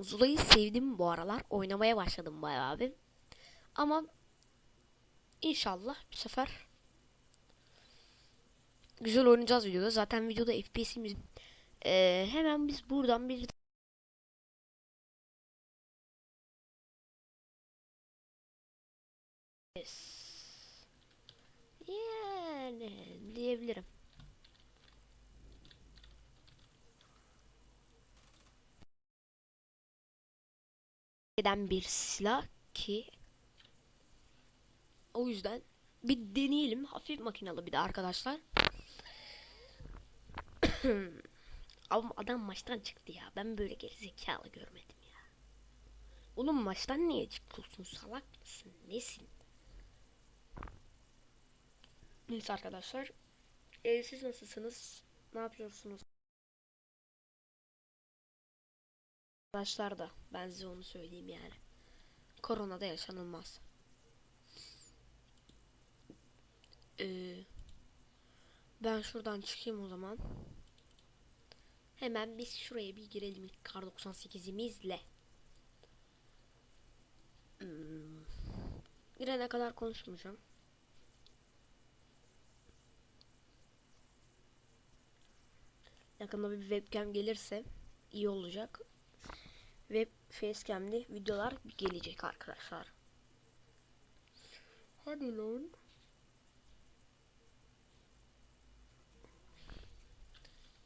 Zula'yı sevdim bu aralar. Oynamaya başladım bayağı bir. Ama inşallah bir sefer güzel oynayacağız videoda. Zaten videoda FPS'imiz Ee, hemen biz buradan bir yani diyebilirim. Eden bir silah ki o yüzden bir deneyelim. Hafif makinalı bir de arkadaşlar. Ama adam maçtan çıktı ya. Ben böyle gerizekalı görmedim ya. Oğlum maçtan niye çıkıyorsun? Salak mısın? Nesin? Neyse arkadaşlar. Ee, siz nasılsınız? Ne yapıyorsunuz? Arkadaşlar da ben size onu söyleyeyim yani. Koronada yaşanılmaz. Ee, ben şuradan çıkayım o zaman. Hemen biz şuraya bir girelim kar 98'imizle. Hmm. Girene kadar konuşmayacağım. Yakında bir webcam gelirse iyi olacak. Ve facecam'li videolar gelecek arkadaşlar. Hadi lan.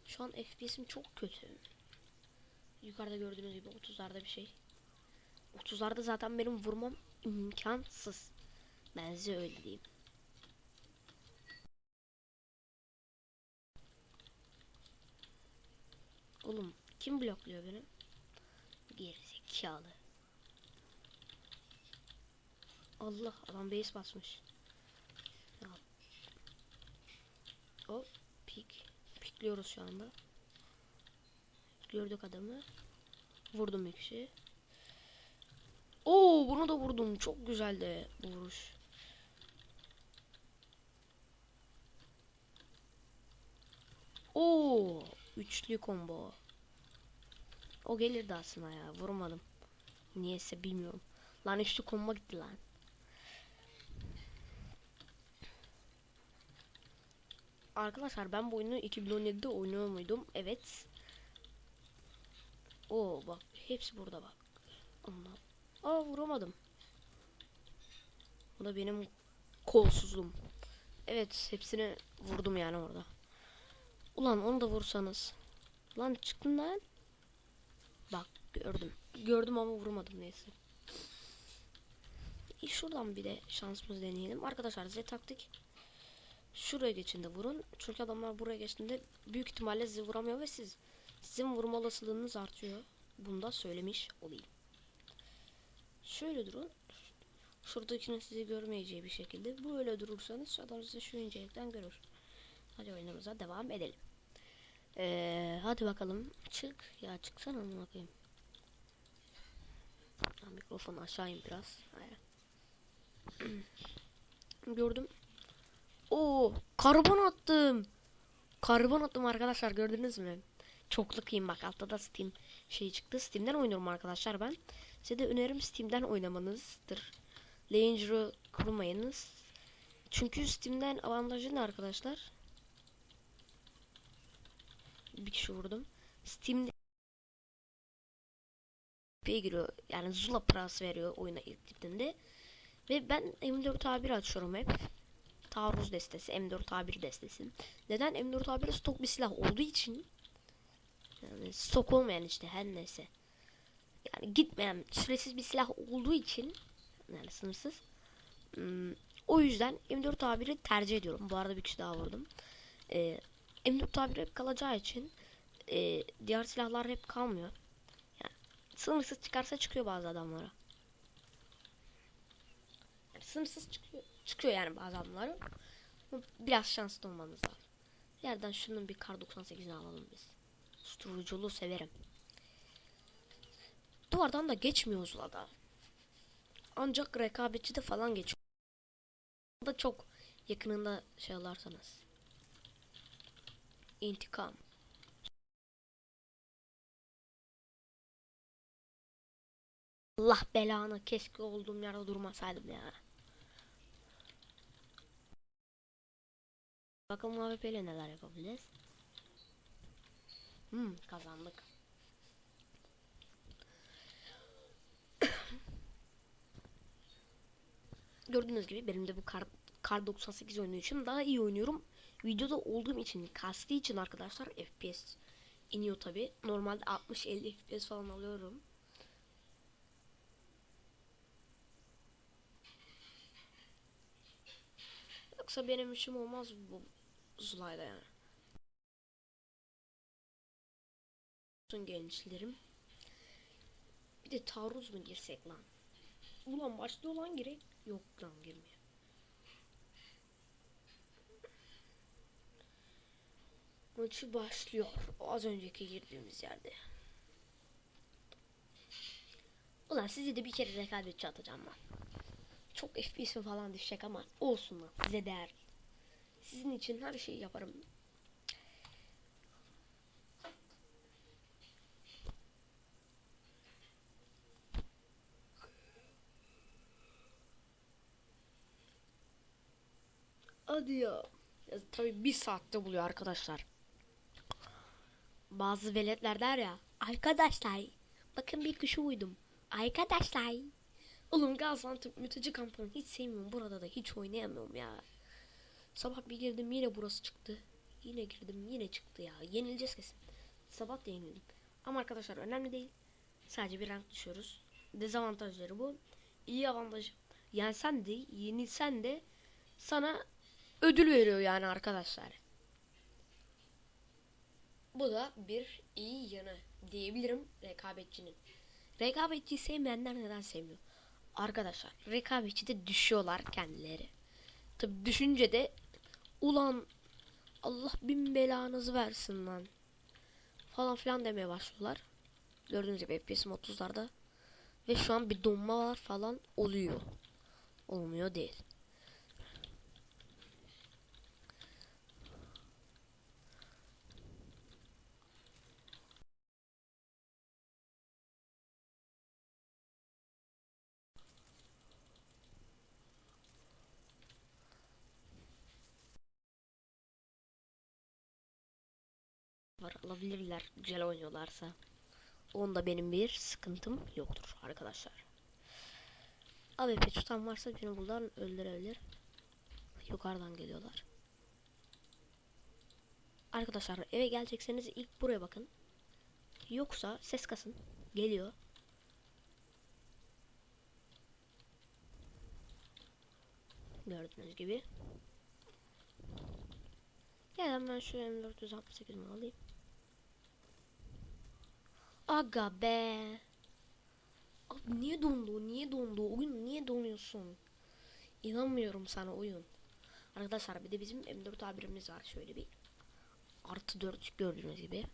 Şu an FPS'im çok kötü. Yukarıda gördüğünüz gibi 30'larda bir şey. 30'larda zaten benim vurmam imkansız. Ben size öyle diyeyim. Oğlum kim blokluyor beni? Gerizekalı. Allah adam base basmış. Ya. Hop pik. Pikliyoruz şu anda. Gördük adamı. Vurdum bir kişi. Oo bunu da vurdum. Çok güzeldi bu vuruş. Oo üçlü combo. O gelirdi aslında ya. Vurmadım. Niyeyse bilmiyorum. Lan üçlü combo gitti lan. Arkadaşlar ben bu oyunu 2017'de oynuyor muydum? Evet. Oo bak hepsi burada bak. Allah. Aa vuramadım. Bu da benim kolsuzluğum. Evet hepsini vurdum yani orada. Ulan onu da vursanız. Lan çıktın lan. Bak gördüm. Gördüm ama vurmadım neyse. E, şuradan bir de şansımızı deneyelim. Arkadaşlar size taktik. Şuraya geçin de vurun. Çünkü adamlar buraya geçtiğinde büyük ihtimalle sizi vuramıyor ve siz sizin vurma olasılığınız artıyor. Bunu da söylemiş olayım. Şöyle durun. Şuradakinin sizi görmeyeceği bir şekilde böyle durursanız adam sizi şu incelikten görür. Hadi oyunumuza devam edelim. Ee, hadi bakalım. Çık. Ya çıksana mı bakayım. Ya, mikrofonu aşağı in biraz. Gördüm. Oo, karbon attım. Karbon attım arkadaşlar gördünüz mü? Çoklukayım bak altta da Steam şey çıktı. Steam'den oynuyorum arkadaşlar ben. Size de önerim Steam'den oynamanızdır. Ranger'ı kurmayınız. Çünkü Steam'den avantajı ne arkadaşlar? Bir kişi vurdum. Steam'de giriyor. Yani Zula parası veriyor oyuna ilk gittiğinde. Ve ben M4A1 açıyorum hep. Taarruz destesi, M4A1 destesi. Neden? M4A1 stok bir silah olduğu için yani stok olmayan işte her neyse. Yani gitmeyen süresiz bir silah olduğu için yani sınırsız. Hmm, o yüzden M4A1'i tercih ediyorum. Bu arada bir kişi daha vurdum. Ee, M4A1 hep kalacağı için e, diğer silahlar hep kalmıyor. Yani sınırsız çıkarsa çıkıyor bazı adamlara. Yani sınırsız çıkıyor. Çıkıyor yani bazı adamlara. Biraz şanslı olmanız lazım. Yerden şunun bir kar 98'ini alalım biz. Susturuculuğu severim. Duvardan da geçmiyor Zula'da. Ancak rekabetçi de falan geçiyor. Da çok yakınında şey alarsanız. İntikam. Allah belanı keşke olduğum yerde durmasaydım ya. Bakalım AWP ile neler yapabiliriz. Hmm kazandık. Gördüğünüz gibi benim de bu kar, kar 98 oynayışım daha iyi oynuyorum. Videoda olduğum için kastı için arkadaşlar FPS iniyor tabi. Normalde 60-50 FPS falan alıyorum. Yoksa benim işim olmaz bu Zulay'da yani. Son gençlerim. Bir de taarruz mu girsek lan? Ulan başlıyor lan girek. Yok lan girmiyor. Maçı başlıyor. Az önceki girdiğimiz yerde. Ulan sizi de bir kere rekabetçi atacağım lan. Çok FPS'im falan düşecek ama olsun lan size değer. Sizin için her şeyi yaparım. Hadi ya. ya tabii bir saatte buluyor arkadaşlar. Bazı veletler der ya. Arkadaşlar bakın bir kuşu uydum. Arkadaşlar. Oğlum Gaziantep mülteci kampını hiç sevmiyorum. Burada da hiç oynayamıyorum ya. Sabah bir girdim yine burası çıktı. Yine girdim yine çıktı ya. Yenileceğiz kesin. Sabah da yenildim. Ama arkadaşlar önemli değil. Sadece bir rank düşüyoruz. Dezavantajları bu. İyi avantaj. Yensen de yenilsen de sana ödül veriyor yani arkadaşlar. Bu da bir iyi yanı diyebilirim rekabetçinin. Rekabetçi sevmeyenler neden sevmiyor? Arkadaşlar rekabetçi de düşüyorlar kendileri. Tabi düşünce de ulan Allah bin belanızı versin lan falan filan demeye başlıyorlar. Gördüğünüz gibi FPS'im 30'larda ve şu an bir donma var falan oluyor. Olmuyor değil. Var alabilirler güzel oynuyorlarsa. Onda benim bir sıkıntım yoktur arkadaşlar. AWP tutan varsa beni buradan öldürebilir. Yukarıdan geliyorlar. Arkadaşlar eve gelecekseniz ilk buraya bakın. Yoksa ses kasın. Geliyor. Gördüğünüz gibi. Gel ben şu M468'imi alayım. Aga be. Abi niye dondu? Niye dondu? Oyun niye donuyorsun? İnanmıyorum sana oyun. Arkadaşlar bir de bizim M4 abirimiz var. Şöyle bir artı 4 gördüğünüz gibi.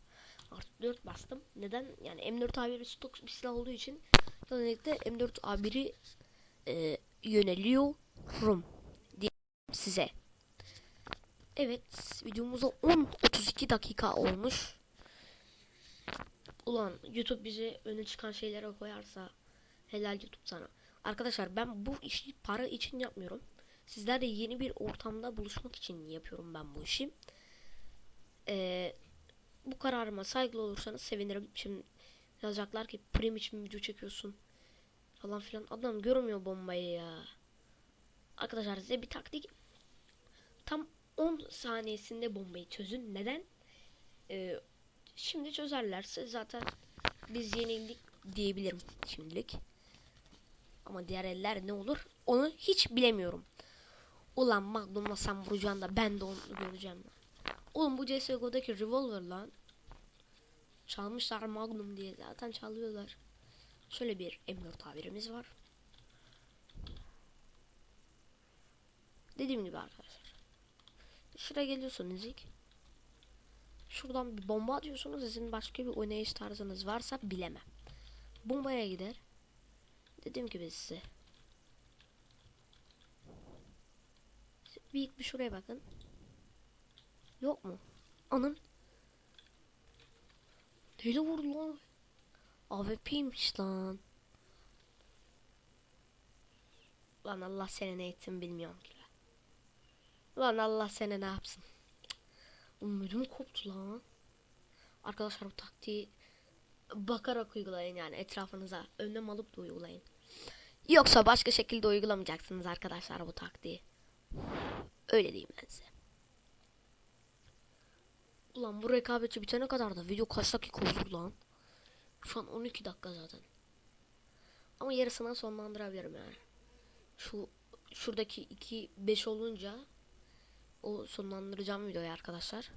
Artı 4 bastım. Neden? Yani M4 A1 stok bir silah olduğu için genellikle M4 A1'i e, yöneliyorum diye size. Evet videomuza 10-32 dakika olmuş. Ulan YouTube bize öne çıkan şeylere koyarsa helal YouTube sana. Arkadaşlar ben bu işi para için yapmıyorum. Sizlerle yeni bir ortamda buluşmak için yapıyorum ben bu işi. Ee, bu kararıma saygılı olursanız sevinirim. Şimdi yazacaklar ki prim için video çekiyorsun falan filan. Adam görmüyor bombayı ya. Arkadaşlar size bir taktik. Tam 10 saniyesinde bombayı çözün. Neden? Ee, şimdi çözerlerse zaten biz yenildik diyebilirim şimdilik. Ama diğer eller ne olur onu hiç bilemiyorum. Ulan Magnum'la sen vuracaksın da ben de onu göreceğim. Oğlum bu CSGO'daki revolver lan. Çalmışlar Magnum diye zaten çalıyorlar. Şöyle bir M4 tabirimiz var. Dediğim gibi arkadaşlar. Şuraya geliyorsunuz ilk. Şuradan bir bomba atıyorsunuz. Sizin başka bir oynayış tarzınız varsa bilemem. Bombaya gider. Dediğim gibi size. Bir ilk bir şuraya bakın. Yok mu? Anın. Deli vurdu lan. AWP'ymiş lan. Lan Allah seni ne etsin bilmiyorum ki. Lan Allah seni ne yapsın. Ödüm koptu lan. Arkadaşlar bu taktiği bakarak uygulayın yani etrafınıza önlem alıp da uygulayın. Yoksa başka şekilde uygulamayacaksınız arkadaşlar bu taktiği. Öyle diyeyim ben size. Ulan bu rekabetçi bitene kadar da video kaç dakika olur lan? Şu an 12 dakika zaten. Ama yarısından sonlandırabilirim yani. Şu şuradaki 2 5 olunca o sonlandıracağım videoyu arkadaşlar.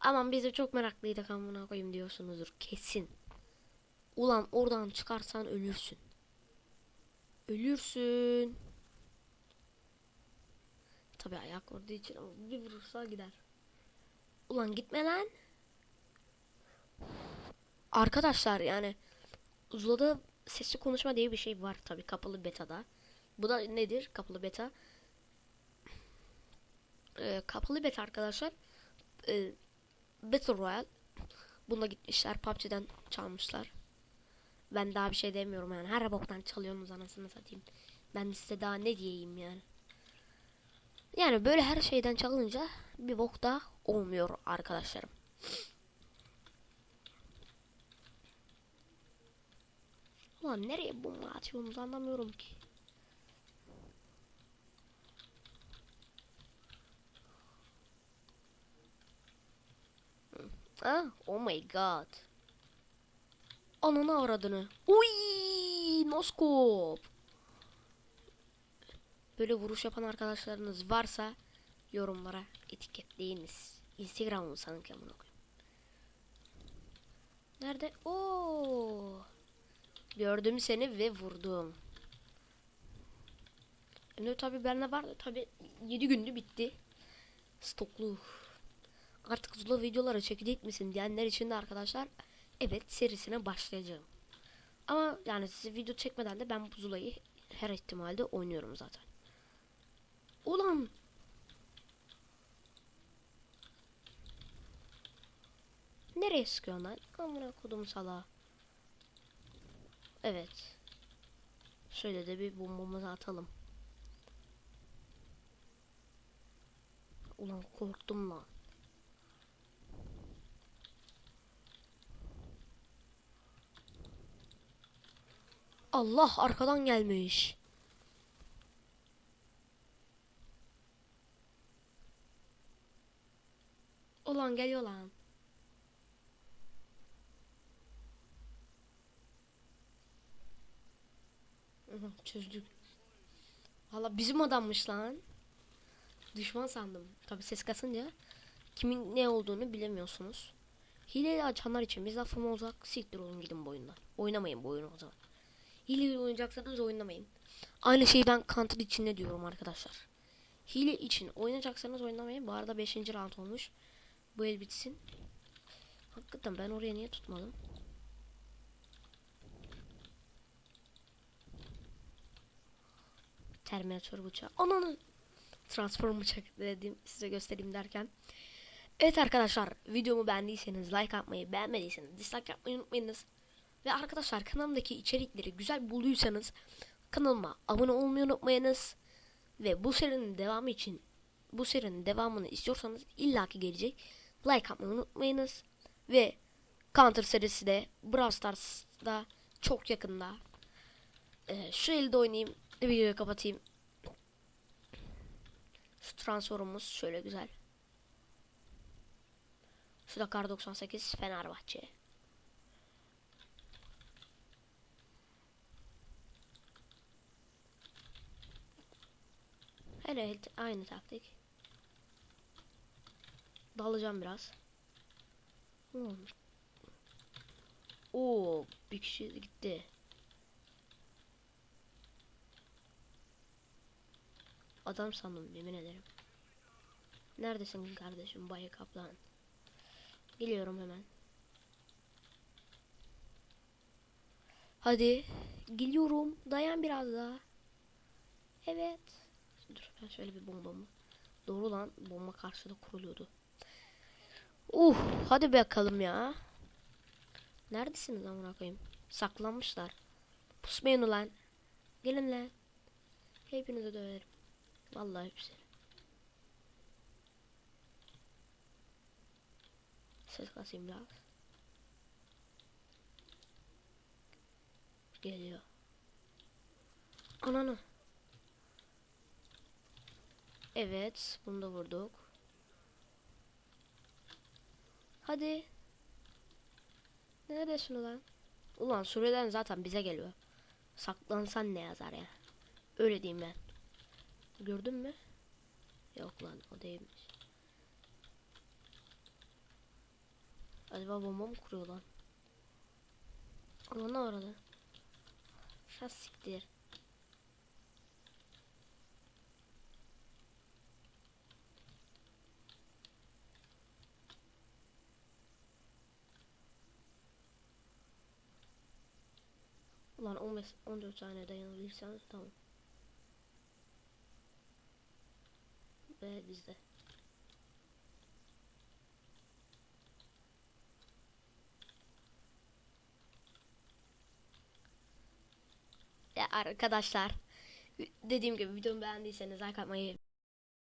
Aman biz de çok meraklıydık amına koyayım diyorsunuzdur kesin. Ulan oradan çıkarsan ölürsün. Ölürsün. Tabi ayak vurduğu için ama bir vurursa gider. Ulan gitme lan. Arkadaşlar yani Zula'da sesli konuşma diye bir şey var tabi kapalı beta'da. Bu da nedir kapalı beta? Ee, kapalı beta arkadaşlar. Ee, Battle Royale. Bunda gitmişler PUBG'den çalmışlar. Ben daha bir şey demiyorum yani. Her boktan çalıyorsunuz anasını satayım. Ben size daha ne diyeyim yani. Yani böyle her şeyden çalınca bir bok da olmuyor arkadaşlarım. Ulan nereye bomba atıyorsunuz anlamıyorum ki. Ah, oh my god. Ananı aradığını. Uy, noskop. Böyle vuruş yapan arkadaşlarınız varsa yorumlara etiketleyiniz. Instagram'ımı sanki amına koyayım. Nerede? Oo. Gördüm seni ve vurdum. Ne tabi bende vardı tabi 7 gündü bitti. Stoklu. Artık Zula videolara çekecek misin diyenler için de arkadaşlar evet serisine başlayacağım. Ama yani size video çekmeden de ben bu Zula'yı her ihtimalde oynuyorum zaten. Ulan Nereye sıkıyorsun lan? Amına kodum sala. Evet. Şöyle de bir bombamızı atalım. Ulan korktum lan. Allah arkadan gelmiş. Ulan geliyor lan. Çözdük. Valla bizim adammış lan. Düşman sandım. Tabi ses kasınca kimin ne olduğunu bilemiyorsunuz. Hileyi açanlar için biz lafım olacak. Siktir olun gidin bu oyundan. Oynamayın bu oyunu o zaman. Hile oynayacaksanız oynamayın. Aynı şeyi ben Counter için de diyorum arkadaşlar. Hile için oynayacaksanız oynamayın. Bu arada 5. round olmuş. Bu el bitsin. Hakikaten ben oraya niye tutmadım? Terminator bıçağı. Ananı transform bıçak dedim size göstereyim derken. Evet arkadaşlar videomu beğendiyseniz like atmayı beğenmediyseniz dislike yapmayı unutmayınız. Ve arkadaşlar kanalımdaki içerikleri güzel bulduysanız kanalıma abone olmayı unutmayınız. Ve bu serinin devamı için bu serinin devamını istiyorsanız illaki gelecek. Like atmayı unutmayınız. Ve Counter serisi de Brawl Stars'da çok yakında. Ee, şu elde oynayayım. Videoyu kapatayım. Şu transformumuz şöyle güzel. Şu da kar 98 Fenerbahçe. Evet aynı taktik. Dalacağım biraz. Hmm. Oo bir kişi gitti. Adam sandım yemin ederim. Neredesin kardeşim Bay Kaplan? Geliyorum hemen. Hadi. Geliyorum. Dayan biraz daha. Evet. Dur ben şöyle bir bombamı. Doğru lan bomba karşıda kuruluyordu. Uh hadi bakalım ya. Neredesiniz amına koyayım? Saklanmışlar. Pusmayın ulan. Gelin lan. Hepinizi döverim. Vallahi hepsini. Ses kasayım biraz. Geliyor. Ananı. Evet, bunu da vurduk. Hadi. Neredesin ulan? Ulan Suriye'den zaten bize geliyor. Saklansan ne yazar ya? Öyle diyeyim ben. Gördün mü? Yok lan o değilmiş. Acaba bomba mı kuruyor lan? Ulan ne orada? Şas siktir. Ulan 15 14 saniye dayanabilirseniz tamam. Ve bizde. Ya arkadaşlar dediğim gibi videomu beğendiyseniz like atmayı